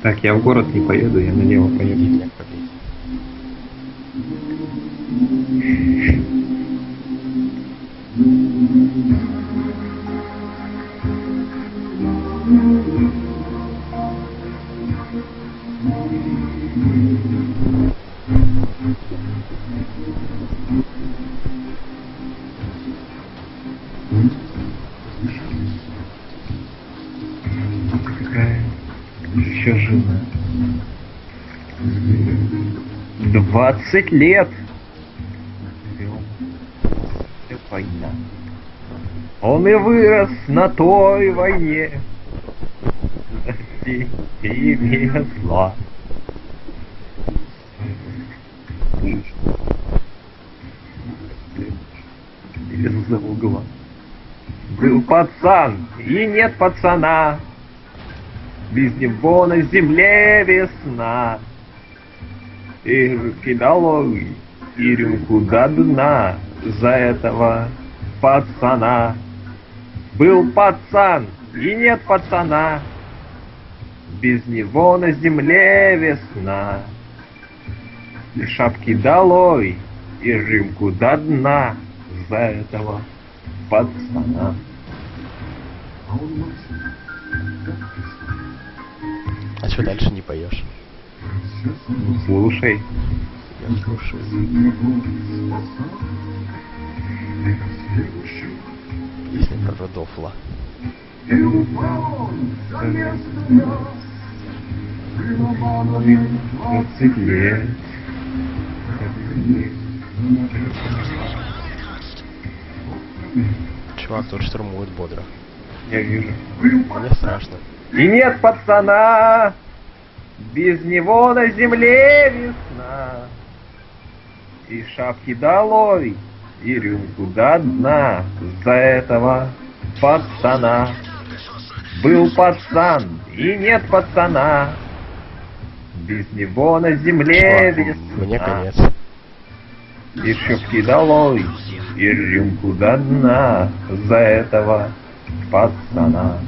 Так, я в город не поеду, я налево поеду. Какая еще жена? Двадцать лет! Живем. Это война. Он и вырос на той войне. Прости, имя зла. Из-за угла. Был пацан, и нет пацана. Без него на земле весна. И кидал и рюмку до дна за этого пацана. Был пацан, и нет пацана. Без него на земле весна. И шапки долой, и рюмку до дна за этого пацана. А что дальше не поешь? Слушай. Я слушаю. Песня про Родофла. Двадцать лет. Чувак тут штурмует бодро. Я вижу. Мне страшно. И нет пацана, без него на земле весна. И шапки долой, и рюмку до дна за этого пацана. Был пацан, и нет пацана, без него на земле Чувак, весна. мне конец. И шапки долой, и рюмку до дна за этого пацана.